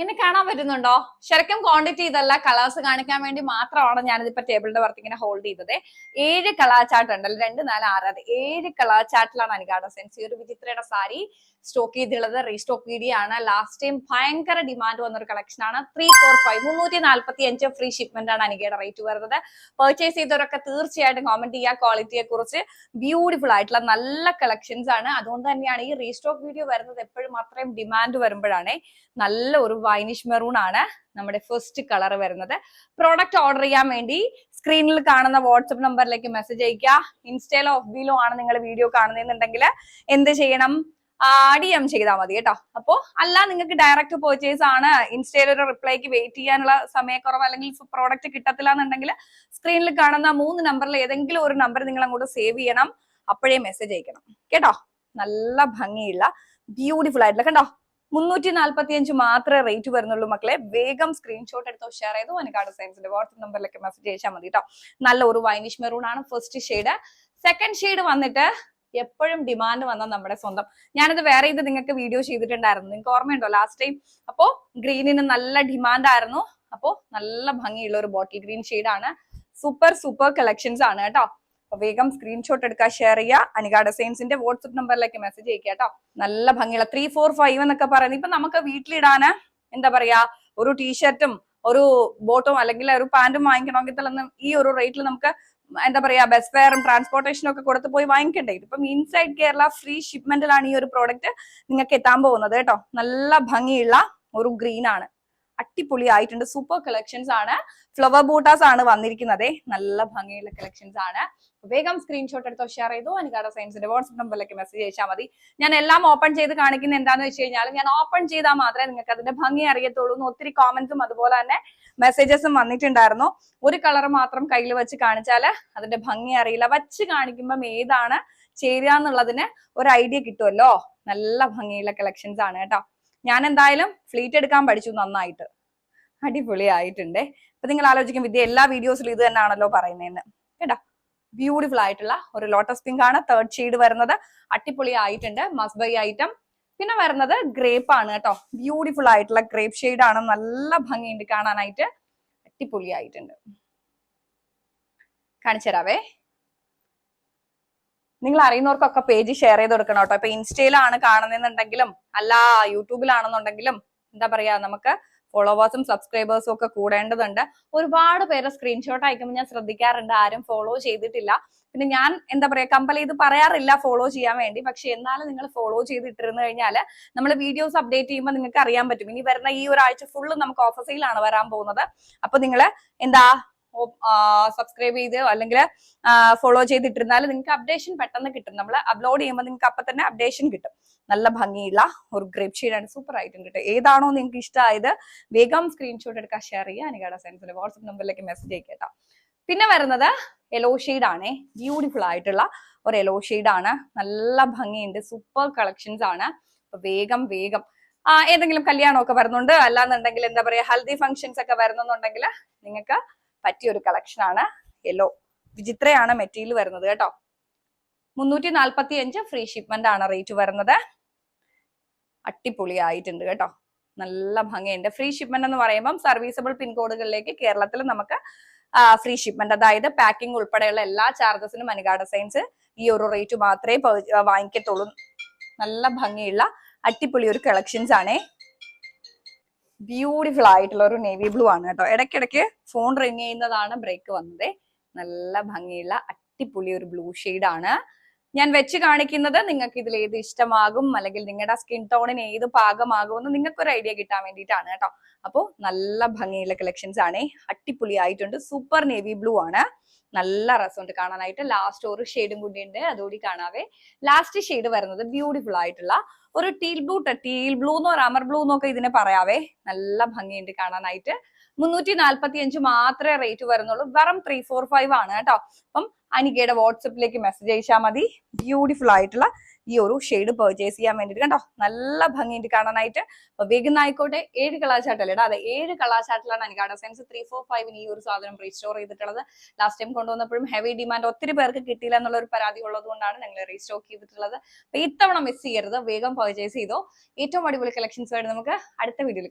എന്നെ കാണാൻ പറ്റുന്നുണ്ടോ ശരിക്കും ക്വാണ്ടിറ്റി ഇതല്ല. കളേഴ്സ് കാണിക്കാൻ വേണ്ടി മാത്രമാണ് ഞാനിതിപ്പോ ടേബിളിന്റെ പുറത്ത് ഇങ്ങനെ ഹോൾഡ് ചെയ്തത്. ഏഴ് കളർ ചാർട്ട് ഉണ്ടല്ലോ. രണ്ട് നാല് ആറ്. അത് ഏഴ് കളർ ചാർട്ടിലാണ് അനികാട സെൻസ് ഈ ഒരു വിചിത്രയുടെ സാരി സ്റ്റോക്ക് ചെയ്തിട്ടുള്ളത് റീസ്റ്റോക്ക് വീഡിയോ ആണ്. ലാസ്റ്റ് ടൈം ഭയങ്കര ഡിമാൻഡ് വന്ന ഒരു കളക്ഷൻ ആണ്. ത്രീ ഫോർ ഫൈവ് മുന്നൂറ്റി അഞ്ച് ഫ്രീ ഷിപ്മെന്റ് ആണ് അനികയുടെ റേറ്റ് വരുന്നത്. പെർച്ചേസ് ചെയ്തവരൊക്കെ തീർച്ചയായിട്ടും കോമന്റ് ചെയ്യുക. ക്വാളിറ്റിയെ കുറിച്ച് ബ്യൂട്ടിഫുൾ ആയിട്ടുള്ള നല്ല കളക്ഷൻസ് ആണ്. അതുകൊണ്ട് തന്നെയാണ് ഈ റീസ്റ്റോക്ക് വീഡിയോ വരുന്നത് എപ്പോഴും അത്രയും ഡിമാൻഡ് വരുമ്പോഴാണ് നല്ല ഒരു വൈനിഷ് മെറൂൺ ആണ് നമ്മുടെ ഫസ്റ്റ് കളർ വരുന്നത്. പ്രോഡക്റ്റ് ഓർഡർ ചെയ്യാൻ വേണ്ടി സ്ക്രീനിൽ കാണുന്ന വാട്സപ്പ് നമ്പറിലേക്ക് മെസ്സേജ് അയക്കുക ഇൻസ്റ്റയിലോ ഓഫ് ബിയിലോ ആണ് നിങ്ങൾ വീഡിയോ കാണുന്നതെന്നുണ്ടെങ്കിൽ എന്ത് ചെയ്യണം? ഡി എം ചെയ്താൽ മതി കേട്ടോ. അപ്പോ അല്ല നിങ്ങൾക്ക് ഡയറക്റ്റ് പർച്ചേസ് ആണ്. ഇൻസ്റ്റയിൽ ഒരു റിപ്ലൈക്ക് വെയിറ്റ് ചെയ്യാനുള്ള സമയക്കുറവ് അല്ലെങ്കിൽ പ്രോഡക്റ്റ് കിട്ടത്തില്ല എന്നുണ്ടെങ്കിൽ സ്ക്രീനിൽ കാണുന്ന മൂന്ന് നമ്പറിൽ ഏതെങ്കിലും ഒരു നമ്പർ നിങ്ങൾ അങ്ങോട്ട് സേവ് ചെയ്യണം. അപ്പോഴേ മെസ്സേജ് അയക്കണം. കേട്ടോ? നല്ല ഭംഗിയുള്ള ബ്യൂട്ടിഫുൾ ആയിട്ടുള്ള കണ്ടോ? മുന്നൂറ്റി നാല്പത്തി അഞ്ച് മാത്രമേ റേറ്റ് വരുന്നുള്ളൂ മക്കളെ. വേഗം സ്ക്രീൻഷോട്ട് എടുത്തോ ഷെയർ ചെയ്തോ. അനിക്കാട് സയൻസിന്റെ വാട്സ്ആപ്പ് നമ്പറിലേക്ക് മെസ്സേജ് അയച്ചാൽ മതി കേട്ടോ നല്ല ഒരു വൈനിഷ് മെറൂൺ ആണ് ഫസ്റ്റ് ഷെയ്ഡ് സെക്കൻഡ് ഷെയ്ഡ് വന്നിട്ട് എപ്പോഴും ഡിമാൻഡ് വന്ന നമ്മുടെ സ്വന്തം. ഞാനിത് വേറെ ഇത് നിങ്ങൾക്ക് വീഡിയോ ചെയ്തിട്ടുണ്ടായിരുന്നു. നിങ്ങൾക്ക് ഓർമ്മയുണ്ടോ ലാസ്റ്റ് ടൈം അപ്പോ ഗ്രീനിന് നല്ല ഡിമാൻഡ് ആയിരുന്നു. അപ്പോ നല്ല ഭംഗിയുള്ള ഒരു ബോട്ടിൽ ഗ്രീൻ ഷെയ്ഡ് ആണ്. സൂപ്പർ സൂപ്പർ കളക്ഷൻസ് ആണ് കേട്ടോ. വേഗം സ്ക്രീൻഷോട്ട് എടുക്കുക ഷെയർ ചെയ്യുക അനിക ഡിസൈൻസിന്റെ വാട്സപ്പ് നമ്പറിലേക്ക് മെസ്സേജ് അയക്കുക കേട്ടോ നല്ല ഭംഗിയുള്ള ത്രീ ഫോർ ഫൈവ് എന്നൊക്കെ പറയുന്നത് ഇപ്പൊ നമുക്ക് വീട്ടിലിടാന് എന്താ പറയാ ഒരു ടീഷർട്ടും ഒരു ബോട്ടും അല്ലെങ്കിൽ ഒരു പാന്റും വാങ്ങിക്കണമെങ്കിൽ തന്നെ ഈ ഒരു റേറ്റിൽ നമുക്ക് എന്താ പറയാ ബസ് ഫെയറും ട്രാൻസ്പോർട്ടേഷനും ഒക്കെ കൊടുത്ത് പോയി വാങ്ങിക്കണ്ടേ. ഇതിപ്പം ഇൻസൈഡ് കേരള ഫ്രീ ഷിപ്മെന്റിലാണ് ഈ ഒരു പ്രോഡക്റ്റ് നിങ്ങൾക്ക് എത്താൻ പോകുന്നത് കേട്ടോ. നല്ല ഭംഗിയുള്ള ഒരു ഗ്രീൻ ആണ്. അടിപൊളി ആയിട്ടുണ്ട് സൂപ്പർ കളക്ഷൻസ് ആണ്. ഫ്ലവർ ബൂട്ടാസ് ആണ് വന്നിരിക്കുന്നത്. നല്ല ഭംഗിയുള്ള കളക്ഷൻസ് ആണ്. വേഗം സ്ക്രീൻഷോട്ട് എടുത്തോ ഷെയർ ചെയ്തോ. അനികാട സയൻസിന്റെ വാട്സ്ആപ്പ് നമ്പറിലേക്ക് മെസ്സേജ് അയച്ചാൽ മതി. ഞാൻ എല്ലാം ഓപ്പൺ ചെയ്ത് കാണിക്കുന്ന എന്താണെന്ന് വെച്ച് കഴിഞ്ഞാൽ ഞാൻ ഓപ്പൺ ചെയ്താൽ മാത്രമേ നിങ്ങൾക്ക് അതിന്റെ ഭംഗി അറിയത്തുള്ളൂ ഒത്തിരി കോമന്റ്സും അതുപോലെ തന്നെ മെസ്സേജസും വന്നിട്ടുണ്ടായിരുന്നു. ഒരു കളർ മാത്രം കയ്യിൽ വെച്ച് കാണിച്ചാൽ അതിന്റെ ഭംഗി അറിയില്ല. വച്ച് കാണിക്കുമ്പം ഏതാണ് ചേരുക എന്നുള്ളതിന് ഒരു ഐഡിയ കിട്ടുമല്ലോ. നല്ല ഭംഗിയുള്ള കളക്ഷൻസ് ആണ് കേട്ടോ. ഞാൻ എന്തായാലും ഫ്ലീറ്റ് എടുക്കാൻ പഠിച്ചു നന്നായിട്ട്. അടിപൊളി ആയിട്ടുണ്ട് അപ്പൊ നിങ്ങൾ ആലോചിക്കും വിദ്യ എല്ലാ വീഡിയോസിലും ഇത് തന്നെയാണല്ലോ പറയുന്നതെന്ന്. കേട്ടോ? ബ്യൂട്ടിഫുൾ ആയിട്ടുള്ള ഒരു ലോട്ടസ് പിങ്ക് ആണ് തേർഡ് ഷെയ്ഡ് വരുന്നത്. അടിപൊളി ആയിട്ടുണ്ട് മസ്ബൈ ഐറ്റം പിന്നെ വരുന്നത് ഗ്രേപ്പ് ആണ് കേട്ടോ. ബ്യൂട്ടിഫുൾ ആയിട്ടുള്ള ഗ്രേപ്പ് ഷെയ്ഡ് ആണ്. നല്ല ഭംഗിയുണ്ട് കാണാനായിട്ട്. അടിപൊളി ആയിട്ടുണ്ട് കാണിച്ചു തരാവേ നിങ്ങൾ അറിയുന്നവർക്കൊക്കെ പേജ് ഷെയർ ചെയ്ത് കൊടുക്കണം കേട്ടോ. ഇപ്പൊ ഇൻസ്റ്റയിലാണ് കാണുന്നതെന്നുണ്ടെങ്കിലും അല്ല യൂട്യൂബിലാണെന്നുണ്ടെങ്കിലും എന്താ പറയാ നമുക്ക് ഫോളോവേഴ്സും സബ്സ്ക്രൈബേഴ്സും ഒക്കെ കൂടേണ്ടതുണ്ട്. ഒരുപാട് പേരെ സ്ക്രീൻഷോട്ട് അയക്കുമ്പോൾ ഞാൻ ശ്രദ്ധിക്കാറുണ്ട് ആരും ഫോളോ ചെയ്തിട്ടില്ല. പിന്നെ ഞാൻ എന്താ പറയാ കമ്പൽ ഇത് പറയാറില്ല ഫോളോ ചെയ്യാൻ വേണ്ടി. പക്ഷെ എന്നാലും നിങ്ങൾ ഫോളോ ചെയ്തിട്ടിരുന്നു കഴിഞ്ഞാൽ നമ്മൾ വീഡിയോസ് അപ്ഡേറ്റ് ചെയ്യുമ്പോൾ നിങ്ങൾക്ക് അറിയാൻ പറ്റും. ഇനി വരുന്ന ഈ ഒരാഴ്ച ഫുള്ള് നമുക്ക് ഓഫർ സെയിലാണ് വരാൻ പോകുന്നത്. അപ്പൊ നിങ്ങൾ എന്താ സബ്സ്ക്രൈബ് ചെയ്ത് അല്ലെങ്കിൽ ഫോളോ ചെയ്തിട്ടിരുന്നാൽ നിങ്ങൾക്ക് അപ്ഡേഷൻ പെട്ടെന്ന് കിട്ടും. നമ്മൾ അപ്ലോഡ് ചെയ്യുമ്പോൾ നിങ്ങൾക്ക് അപ്പം തന്നെ അപ്ഡേഷൻ കിട്ടും. നല്ല ഭംഗിയുള്ള ഒരു ഗ്രേപ്പ് ഷെയ്ഡാണ് സൂപ്പർ ആയിട്ടും കിട്ടും. ഏതാണോ നിങ്ങൾക്ക് ഇഷ്ടമായത് വേഗം സ്ക്രീൻഷോട്ട് എടുക്കാൻ ഷെയർ ചെയ്യുക അനികാട സയൻസിന്റെ വാട്സപ്പ് നമ്പറിലേക്ക് മെസ്സേജ് അയക്കാം പിന്നെ വരുന്നത് യെല്ലോ ആണ്. ബ്യൂട്ടിഫുൾ ആയിട്ടുള്ള ഒരു യെല്ലോ ആണ്. നല്ല ഭംഗിയുണ്ട്. സൂപ്പർ കളക്ഷൻസ് ആണ്. അപ്പൊ വേഗം വേഗം. ഏതെങ്കിലും കല്യാണമൊക്കെ വരുന്നുണ്ട്. അല്ലാന്നുണ്ടെങ്കിൽ എന്താ പറയാ ഹൽദി ഫംഗ്ഷൻസ് ഒക്കെ വരുന്നുണ്ടെങ്കിൽ നിങ്ങൾക്ക് പറ്റിയ ഒരു കളക്ഷൻ ആണ് യെല്ലോ വിചിത്രയാണ് മെറ്റീരിയൽ വരുന്നത് കേട്ടോ. മുന്നൂറ്റി നാൽപ്പത്തി അഞ്ച് ഫ്രീ ഷിപ്മെന്റ് ആണ് റേറ്റ് വരുന്നത്. അട്ടിപ്പൊളി ആയിട്ടുണ്ട് കേട്ടോ. നല്ല ഭംഗിയുണ്ട്. ഫ്രീ ഷിപ്മെന്റ് എന്ന് പറയുമ്പം സർവീസബിൾ പിൻകോഡുകളിലേക്ക് കേരളത്തിൽ നമുക്ക് ഫ്രീ ഷിപ്മെന്റ് അതായത് പാക്കിംഗ് ഉൾപ്പെടെയുള്ള എല്ലാ ചാർജസിനും മനുഗാഡ സയൻസ് ഈ ഒരു റേറ്റ് മാത്രമേ വാങ്ങിക്കത്തുള്ളൂ. നല്ല ഭംഗിയുള്ള അട്ടിപ്പൊളി ഒരു കളക്ഷൻസ് ആണേ. ബ്യൂട്ടിഫുൾ ആയിട്ടുള്ള ഒരു നേവി ബ്ലൂ ആണ് കേട്ടോ. ഇടയ്ക്കിടയ്ക്ക് ഫോൺ റിങ് ചെയ്യുന്നതാണ് ബ്രേക്ക് വന്നത്. നല്ല ഭംഗിയുള്ള അട്ടിപ്പൊളി ഒരു ബ്ലൂ ആണ്. ഞാൻ വെച്ച് കാണിക്കുന്നത് നിങ്ങൾക്ക് ഇതിൽ ഏത് ഇഷ്ടമാകും അല്ലെങ്കിൽ നിങ്ങളുടെ സ്കിൻ ടോണിന് ഏത് പാകമാകുമെന്ന് നിങ്ങൾക്ക് ഒരു ഐഡിയ കിട്ടാൻ വേണ്ടിയിട്ടാണ് കേട്ടോ. അപ്പോൾ നല്ല ഭംഗിയുള്ള കളക്ഷൻസ് ആണ്. അട്ടിപ്പൊളി ആയിട്ടുണ്ട്. സൂപ്പർ നേവി ബ്ലൂ ആണ്. നല്ല രസമുണ്ട് കാണാനായിട്ട്. ലാസ്റ്റ് ഒരു ഷെയ്ഡും കൂടി ഉണ്ട്. അതുകൂടി കാണാവേ. ലാസ്റ്റ് ഷെയ്ഡ് വരുന്നത് ബ്യൂട്ടിഫുൾ ആയിട്ടുള്ള ഒരു ടീൽ ബ്ലൂ ടീൽ ബ്ലൂ എന്നോ റമർ ബ്ലൂ എന്നൊക്കെ ഇതിനെ പറയാവേ. നല്ല ഭംഗിയുണ്ട് കാണാനായിട്ട്. മുന്നൂറ്റി നാല്പത്തി അഞ്ച് മാത്രമേ റേറ്റ് വരുന്നുള്ളൂ. വെറും ത്രീ ഫോർ ഫൈവ് ആണ് കേട്ടോ. അപ്പം അനികയുടെ വാട്സപ്പിലേക്ക് മെസ്സേജ് അയച്ചാൽ മതി. ബ്യൂട്ടിഫുൾ ആയിട്ടുള്ള ഈ ഒരു ഷെയ്ഡ് പർച്ചേസ് ചെയ്യാൻ വേണ്ടിയിട്ട്. കണ്ടോ? നല്ല ഭംഗിയുണ്ട് കാണാനായിട്ട്. അപ്പൊ ആയിക്കോട്ടെ ഏഴ് കളാചാട്ടല്ലേ അതെ ഏഴ് കളാചാട്ടിലാണ് അനികാട സെൻസ് ത്രീ ഫോർ ഫൈവിന് ഈ ഒരു സാധനം റീസ്റ്റോർ ചെയ്തിട്ടുള്ളത്. ലാസ്റ്റ് ടൈം കൊണ്ടുവന്നപ്പോഴും ഹെവി ഡിമാൻഡ് ഒത്തിരി പേർക്ക് കിട്ടിയില്ല എന്നുള്ള ഒരു പരാതി ഉള്ളത് കൊണ്ടാണ് ഞങ്ങൾ റീസ്റ്റോക്ക് ചെയ്തിട്ടുള്ളത്. അപ്പൊ ഇത്തവണ മിസ് ചെയ്യരുത്. വേഗം പർച്ചേസ് ചെയ്തോ. ഏറ്റവും അടിപൊളി കളക്ഷൻസ് ആയിട്ട് നമുക്ക് അടുത്ത വീഡിയോയിൽ